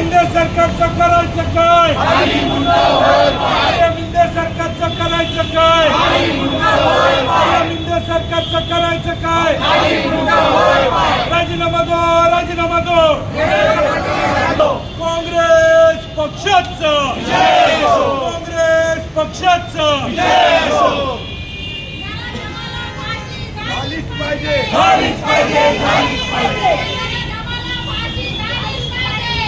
शिंदे सरकारचं करायचं काय? शिंदे सरकारचं करायचं काय? शिंदे सरकारचं करायचं काय? राजीनामा दो राजीनामा दो. काँग्रेस पक्षाचं. काँग्रेस पक्षाचं. पाहिजे.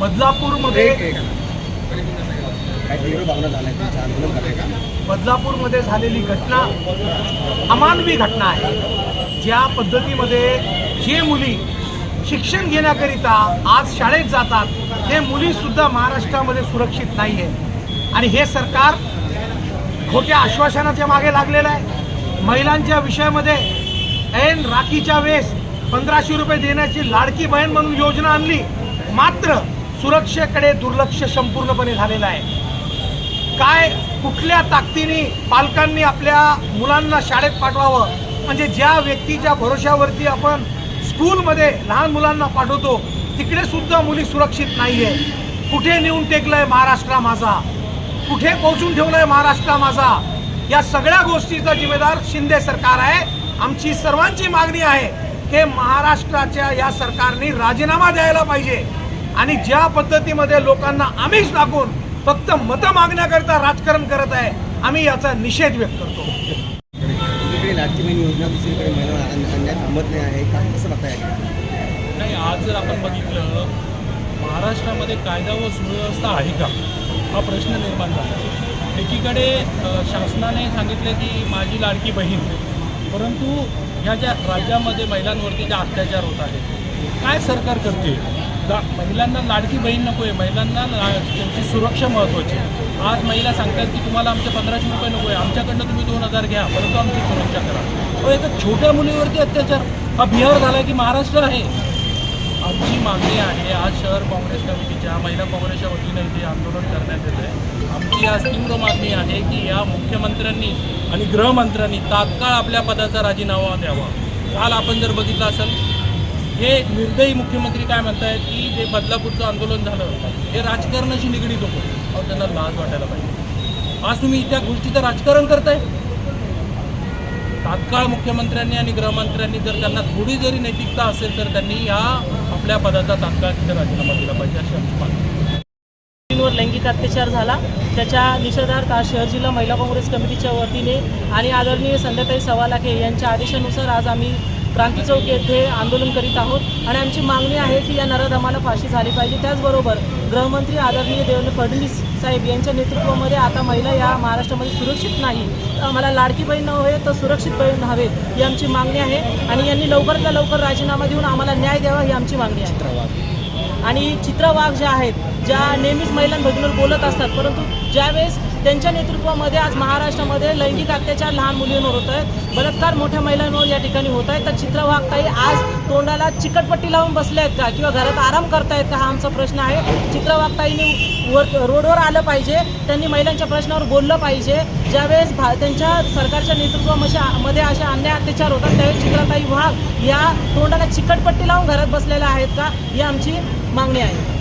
बदलापूरमध्ये बदलापूरमध्ये झालेली घटना अमानवी घटना आहे. ज्या पद्धतीमध्ये जे मुली शिक्षण घेण्याकरिता आज शाळेत जातात ते मुलीसुद्धा महाराष्ट्रामध्ये सुरक्षित नाही आहे आणि हे सरकार खोट्या आश्वासनाच्या मागे लागलेलं आहे. महिलांच्या विषयामध्ये ऐन राखीच्या वेळेस पंधराशे रुपये देण्याची लाडकी बहीण म्हणून योजना आणली. मात्र सुरक्षेकडे दुर्लक्ष संपूर्णपणे झालेलं आहे. काय कुठल्या ताकदीने पालकांनी आपल्या मुलांना शाळेत पाठवावं? म्हणजे ज्या व्यक्तीच्या भरोश्यावरती आपण स्कूलमध्ये लहान मुलांना पाठवतो तिकडे सुद्धा मुली सुरक्षित नाही आहे कुठे नेऊन टेकलंय महाराष्ट्र माझा? कुठे पोहोचून ठेवलंय महाराष्ट्र माझा? या सगळ्या गोष्टीचा जिम्मेदार शिंदे सरकार आहे. आमची सर्वांची मागणी आहे की महाराष्ट्राच्या या सरकारने राजीनामा द्यायला पाहिजे. आणि ज्या पद्धतीमध्ये लोकांना आमिष दाखवून फक्त मतं मागण्याकरता राजकारण करत आहे आम्ही याचा निषेध व्यक्त करतो. नाही आहे. का कसं बघताय नाही आज जर आपण बघितलं महाराष्ट्रामध्ये कायदा व सुव्यवस्था आहे का? हा प्रश्न निर्माण झाला. एकीकडे शासनाने सांगितले की माझी लाडकी बहीण परंतु ह्या ज्या राज्यामध्ये महिलांवरती ज्या अत्याचार होत आहेत काय सरकार करते? ला महिलांना लाडकी बहीण नको आहे महिलांना त्यांची सुरक्षा महत्त्वाची आहे. आज महिला सांगतात की तुम्हाला आमचे पंधराशे रुपये नको आहे आमच्याकडनं तुम्ही दोन हजार घ्या परंतु आमची सुरक्षा करा. अहो एका छोट्या मुलीवरती अत्याचार. हा बिहार झाला की महाराष्ट्र आहे? आमची मागणी आहे आज शहर काँग्रेस कमिटीच्या महिला काँग्रेसच्या वतीनं इथे आंदोलन करण्यात येत आहे आमची आज तीव्र मागणी आहे की या मुख्यमंत्र्यांनी आणि गृहमंत्र्यांनी तात्काळ आपल्या पदाचा राजीनामा द्यावा. काल आपण जर बघितलं असेल हे निर्दयी मुख्यमंत्री काय म्हणतायत की जे बदलापूरचं आंदोलन झालं हे राजकारणाशी निगडीत होतं. अहो त्यांना लाज वाटायला पाहिजे. आज तुम्ही त्या गोष्टीचं राजकारण करताय? तात्काळ मुख्यमंत्र्यांनी आणि गृहमंत्र्यांनी जर त्यांना थोडी जरी नैतिकता असेल तर त्यांनी या आपल्या पदाचा तात्काळ तिथे राजीनामा दिला पाहिजे अशी आमची मागणी लैंगिक अत्याचार झाला. त्याच्या निषेधार्थ आज शहर जिल्हा महिला काँग्रेस कमिटीच्या वतीने आणि आदरणीय संध्याताई सवालाखे यांच्या आदेशानुसार आज आम्ही क्रांती चौक येथे आंदोलन करीत आहोत. आणि आमची मागणी आहे की या नराधमाला फाशी झाली पाहिजे. त्याचबरोबर गृहमंत्री आदरणीय देवेंद्र फडणवीस साहेब यांच्या नेतृत्वामध्ये आता महिला या महाराष्ट्रामध्ये सुरक्षित नाही. आम्हाला लाडकी बहीण हवे तर सुरक्षित बहीण हवे ही आमची मागणी आहे. आणि यांनी लवकरात लवकर राजीनामा देऊन आम्हाला न्याय द्यावा ही आमची मागणी आहे. आणि चित्रवाघ ज्या आहेत ज्या नेहमीच महिलांबद्दल बोलत असतात परंतु ज्यावेळेस त्यांच्या नेतृत्वामध्ये आज महाराष्ट्रामध्ये लैंगिक अत्याचार लहान मुलींवर होत आहेत. बलात्कार मोठ्या महिलांवर या ठिकाणी होत आहेत. तर चित्रवाघताई आज तोंडाला चिकटपट्टी लावून बसल्या आहेत का? किंवा घरात आराम करतायत का? हा आमचा प्रश्न आहे. चित्रवाघताईने वर रोडवर आलं पाहिजे. त्यांनी महिलांच्या प्रश्नावर बोललं पाहिजे. ज्यावेळेस भा त्यांच्या सरकारच्या नेतृत्वामध्ये मध्ये अशा अन्याय अत्याचार होतात त्यावेळेस चित्रताई वाघ या तोंडाला चिकटपट्टी लावून घरात बसलेल्या आहेत का? ही आमची मागणी आहे.